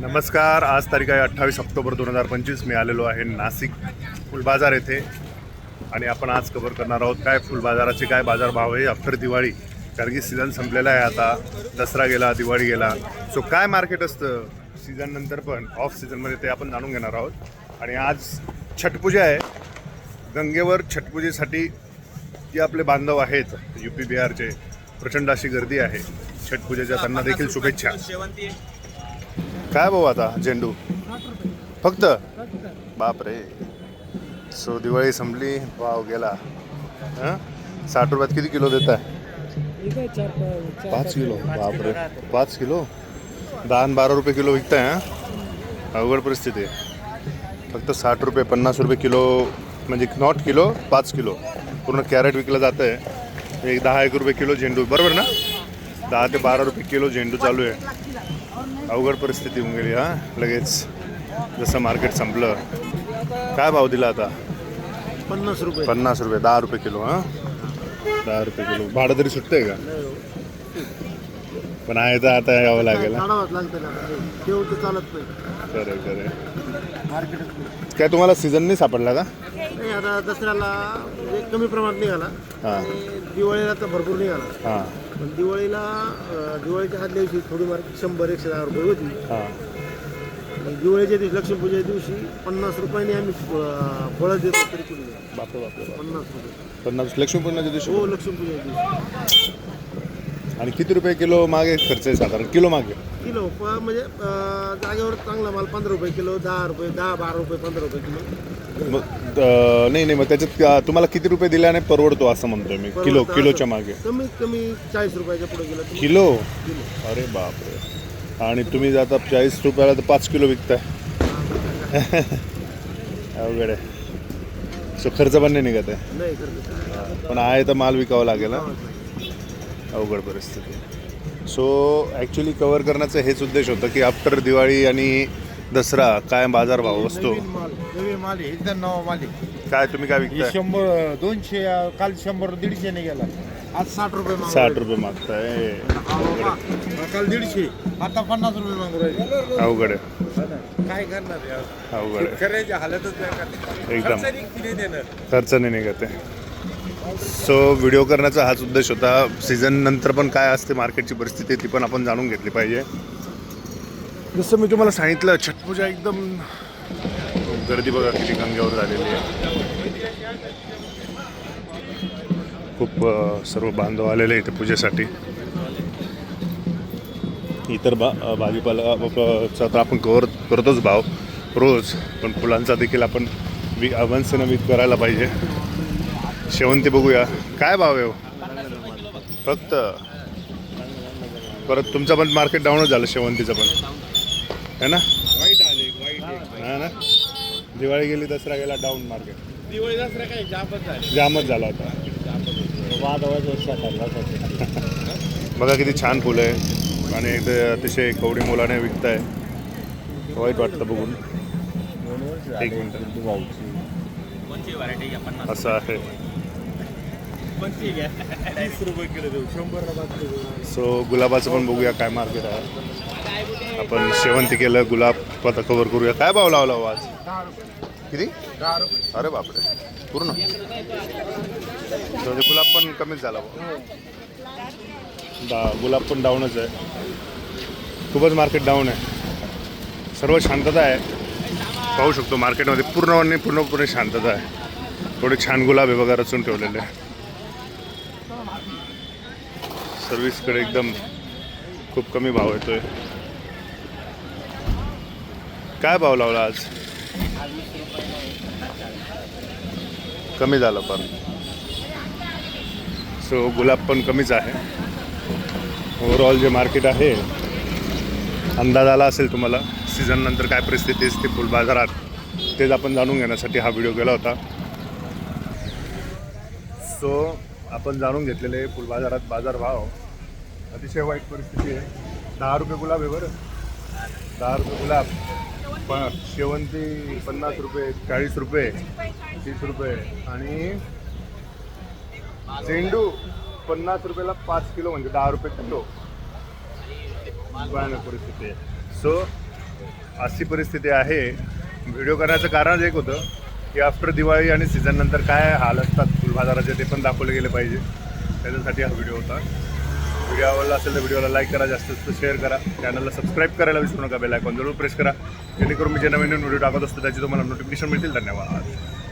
नमस्कार. आज तारीख आहे अठ्ठावीस ऑक्टोबर दोन हजार पंचवीस. मी आलेलो आहे नाशिक फुलबाजार येथे. आणि आपण आज कव्हर करणार आहोत काय फुलबाजाराचे काय बाजारभाव आहे. आफ्टर दिवाळी कारण की सीझन संपलेला आहे आता. दसरा गेला दिवाळी गेला. सो काय मार्केट असतं सीझननंतर पण ऑफ सीझनमध्ये ते आपण जाणून घेणार आहोत. आणि आज छटपूजा आहे. गंगेवर छटपूजेसाठी जे आपले बांधव आहेत यू पी बिहारचे प्रचंड अशी गर्दी आहे. छटपूजेच्या त्यांना देखील शुभेच्छा. काय भाऊ आता झेंडू। फक्त? बापरे। सो दिवाळी संपली भाव गेला. हं? साठ रुपयात किती किलो देत आहे पाच किलो, बापरे. पाच किलो? दहा बारा रुपये किलो विकताय, हा? अवघड परिस्थिती. फक्त साठ रुपये, पन्नास रुपये किलो, म्हणजे नॉट किलो, पाच किलो. पूर्ण कॅरेट विकलं जातं आहे एक दहा, एक रुपये किलो झेंडू. बरोबर ना? दहा ते बारा रुपये किलो झेंडू चालू आहे. अवघड परिस्थिती होऊन गेली हा. लगेच जसं मार्केट संपलं. काय भाव दिला आता? पन्नास रुपये. पन्नास रुपये दहा रुपये किलो हां. दहा रुपये किलो. भाडं तरी सुटतंय का? पण आहे तर आता यावं लागेल खरं खरं मार्केट काय तुम्हाला सीझन नाही सापडला का? नाही आता दसऱ्याला म्हणजे कमी प्रमाणात निघाला. हां. दिवाळीला तर भरपूर निघाला. हां. पण दिवाळीला अं, दिवाळीच्या आदल्या दिवशी थोडी मार्केट शंभर एकशे दहा रुपये होती. हां. आणि दिवाळीच्या दिवशी लक्ष्मीपूजेच्या दिवशी पन्नास रुपयांनी आम्ही अं, फळं देतो तरी कुठे? बापरे बापरे पन्नास रुपये. पन्नास लक्ष्मीपूर्णाच्या दिवशी हो लक्ष्मीपूजेच्या दिवशी. आणि किती रुपये किलो मागे खर्च आहे साधारण? किलो मागे. किलो प- म्हणजे अं, जागेवर चांगला माल पंधरा रुपये किलो दहा रुपये दहा बारा रुपये पंधरा रुपये किलो. मग अं, नाही नाही मग त्याच्यात अं, तुम्हाला किती रुपये दिल्याने परवडतो असं म्हणतोय मी किलो परवडतं किलोच्या असं. मागे. कमीत कमी चाळीस रुपयाच्या पुढे किलो? किलो. अरे बापरे. आणि तुम्ही जाता चाळीस रुपयाला तर पाच किलो विकताय. अवघड आहे. सो खर्च पण नाही निघत आहे. नाही पण आहे तर माल विकावा लागेल ना अवघड परिस्थिती. सो ॲक्च्युली कवर करण्याचं हेच उद्देश होतं की आफ्टर दिवाळी आणि दसरा काय बाजारभाव असतो नवीन माल नवीन माल आहे एकदम नवा माल आहे. काय तुम्ही काय हे विकताय शंभर दोनशे अं, काल शंभर दीडशेने गेला. आज साठ रुपये मागू साठ रुपये मागताय. काल दीडशे आता पन्नास रुपये मागू राहिले. अवघड आहे. काय करणार यार? अवघड आहे. हालतच नाही करणार. एकदम. खर्चाने किती देणार? खर्च नाही निघत आहे. सो व्हिडिओ करण्याचा हाच उद्देश होता. सीझन नंतर पण काय असते मार्केटची परिस्थिती ती पण आपण जाणून घेतली पाहिजे. जसं मी तुम्हाला सांगितलं छटपूजा एकदम गर्दी बघा किती गंग्यावर झालेली आहे. खूप सर्व बांधव आलेले इथे पूजेसाठी. इतर बा भाजीपाला चा तर आपण कवर करतोच भाव रोज. पण फुलांचा देखील आपण वि अवंसनं विक करायला पाहिजे. शेवंती बघूया. काय भाव आहे हो? फक्त. परत तुमचं पण मार्केट डाऊनच झालं शेवंतीचं पण. है ना? वाईट आले वाईट हा ना? दिवाळी गेली दसरा गेला डाऊन मार्केट दिवाळी दसरा काय जापच झाली जामच झाला होता. बघा किती छान फुलं आहे. आणि ते अतिशय कवडी मुलाने विकताय. वाईट वाटतं बघून. एक मिनिट. असं आहे. तीस रुपये किलो देऊ. शंभर रुपये सो गुलाबाचं पण बघूया काय मार्केट आहे. आपण शेवंती केलं गुलाब आता कवर करूया. काय भाव लावला हो आज? किती? अरे बापरे. पूर्ण? गुलाब पण कमीच झाला. दा गुलाब पण डाऊनच आहे. खूपच मार्केट डाऊन आहे. सर्व शांतता आहे. पाहू शकतो मार्केटमध्ये पूर्णपणे पूर्णपणे शांतता आहे. थोडे छान गुलाब आहे बघा रचून ठेवलेले. सर्विसकडे एकदम खूप कमी भाव येतोय. काय भाव लावला आज? कमी झालं पण. सो गुलाब पण कमीच आहे. ओव्हरऑल जे मार्केट आहे अंदाज आला असेल तुम्हाला सीझन नंतर काय परिस्थिती असते फुल बाजारात तेच आपण जाणून घेण्यासाठी हा व्हिडिओ केला होता. सो आपण जाणून घेतलेले फुल बाजारात बाजारभाव. अतिशय वाईट परिस्थिती आहे. दहा रुपये गुलाब आहे बरं. दहा रुपये गुलाब. प शेवंती पन्नास रुपये चाळीस रुपये तीस रुपये. आणि झेंडू पन्नास रुपयाला पाच किलो म्हणजे दहा रुपये किलो. भयानक परिस्थिती आहे. सो अशी परिस्थिती आहे. व्हिडिओ करण्याचं कारण एक होतं की आफ्टर दिवाळी आणि सीझननंतर काय हाल असतात? बाजाराचे ते पण दाखवले गेले पाहिजे. त्याच्यासाठी हा व्हिडिओ होता. व्हिडिओ आवडला असेल तर व्हिडिओला लाईक करा जास्त जास्त शेअर करा. चॅनलला सबस्क्राईब करायला विसरू नका बेल आयकॉन जरूर प्रेस करा. जेणेकरून मी जे नवीन नवीन व्हिडिओ टाकत असतो त्याची तुम्हाला नोटिफिकेशन मिळतील. धन्यवाद.